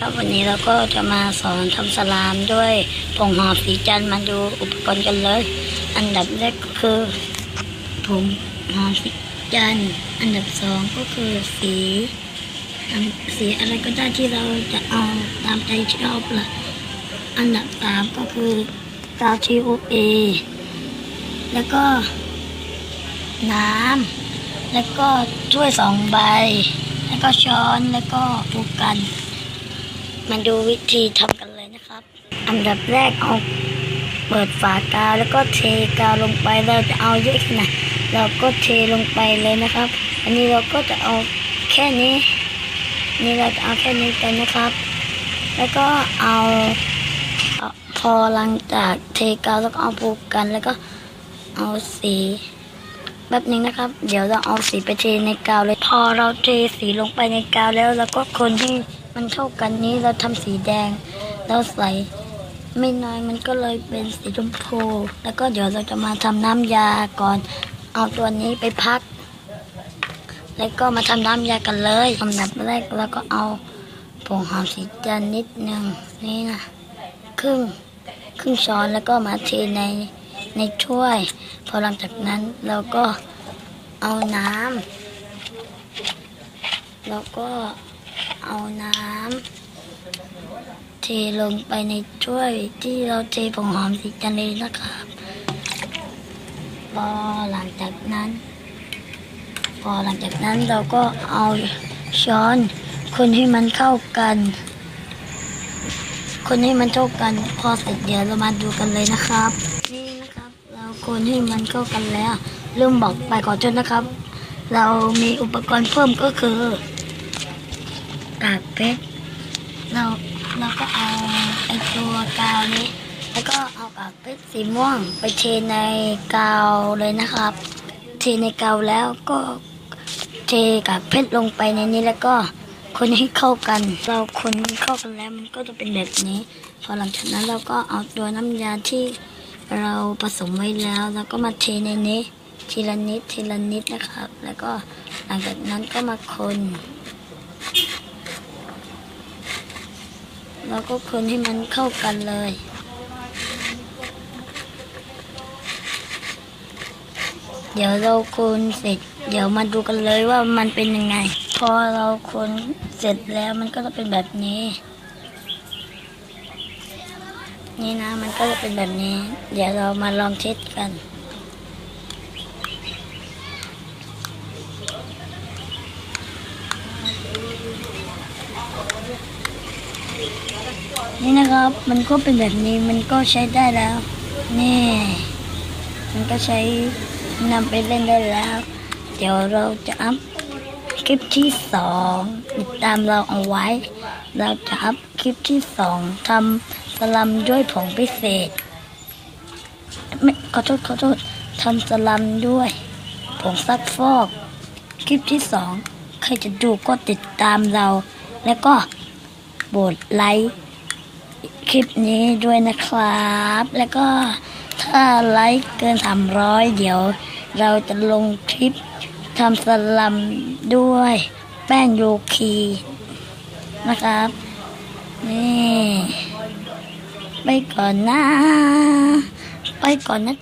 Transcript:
ครับวันนี้เราก็จะมาสอนทำสลามด้วยผงหอมสีจันทร์มาดูอุปกรณ์กันเลย อันดับแรกก็คือผงหอมสีจันทร์อันดับสองก็คือสีสีอะไรก็ได้ที่เราจะเอาตามใจชอบละอันดับสามก็คือกาวทีโอเอแล้วก็น้ำแล้วก็ถ้วยสองใบ แล้วก็ช้อนแล้วก็ผูกกัน มาดูวิธีทำกันเลยนะครับ อันดับแรกเอาเปิดฝากาวแล้วก็เทกาวลงไปเราจะเอาเยอะขนาดเราก็เทลงไปเลยนะครับ อันนี้เราก็จะเอาแค่นี้ นี่เราจะเอาแค่นี้กันนะครับ แล้วก็เอาพอหลังจากเทกาวแล้วก็เอาผูกกันแล้วก็เอาสีแบบนึงนะครับ เดี๋ยวเราเอาสีไปเทในกาวเลย พอเราเทสีลงไปในกาวแล้วเราก็คนที่ มันเท่ากันนี้เราทำสีแดง เราใส่ไม่น้อยมันก็เลยเป็นสีชมพู แล้วก็เดี๋ยวเราจะมาทำน้ำยาก่อน เอาตัวนี้ไปพัก แล้วก็มาทำน้ำยากันเลยอันดับแรกเราก็เอาผงหอมสีจันนิดหนึ่งนี่นะครึ่งครึ่งช้อนแล้วก็มาเทในในถ้วย พอหลังจากนั้นเราก็เอาน้ำแล้วก็ เอาน้ำเทลงไปในถ้วยที่เราเทผงหอมสีจันเลยนะครับพอหลังจากนั้น พอหลังจากนั้นเราก็เอาช้อนคนให้มันเข้ากัน คนให้มันเข้ากัน พอเสร็จเดี๋ยวเรามาดูกันเลยนะครับ นี่นะครับ เราคนให้มันเข้ากันแล้วเริ่มบอกไปขอโทษนะครับ เรามีอุปกรณ์เพิ่มก็คือ กากเพชรเราเราก็เอาไอตัวกาวนี้ แล้วก็เอากากเพชรสีม่วง ไปเทในกาวเลยนะครับ เทในกาวแล้วก็เทกากเพชรลงไปในนี้แล้วก็คนให้เข้ากัน เราคนเข้ากันแล้วมันก็จะเป็นแบบนี้ พอหลังจากนั้นเราก็เอาตัวน้ำยาที่เราผสมไว้แล้ว แล้วก็มาเทในนี้ทีละนิดทีละนิดนะครับ แล้วก็หลังจากนั้นก็มาคน แล้วก็คนให้มันเข้ากันเลย เดี๋ยวเราคนเสร็จ เดี๋ยวมาดูกันเลยว่ามันเป็นยังไง พอเราคนเสร็จแล้วมันก็จะเป็นแบบนี้ นี่นะมันก็จะเป็นแบบนี้ เดี๋ยวเรามาลองเทสกัน นี่นะครับมันก็เป็นแบบนี้มันก็ใช้ได้แล้ว นี่ มันก็ใช้นำไปเล่นได้แล้ว เดี๋ยวเราจะอัพคลิปที่สองติดตามเราเอาไว้ เราจะอัพคลิปที่สองทำสลัมด้วยผงพิเศษไม่ขอโทษขอโทษทำสลัมด้วยผงซักฟอก คลิปที่สองใครจะดูก็ติดตามเรา แล้วก็ โบดไลค์คลิปนี้ด้วยนะครับ แล้วก็ถ้าไลค์เกินสามร้อยเดี๋ยว เราจะลงคลิปทำสลัมด้วยแป้งโยคีนะครับ นี่ ไปก่อนนะ ไปก่อนนะ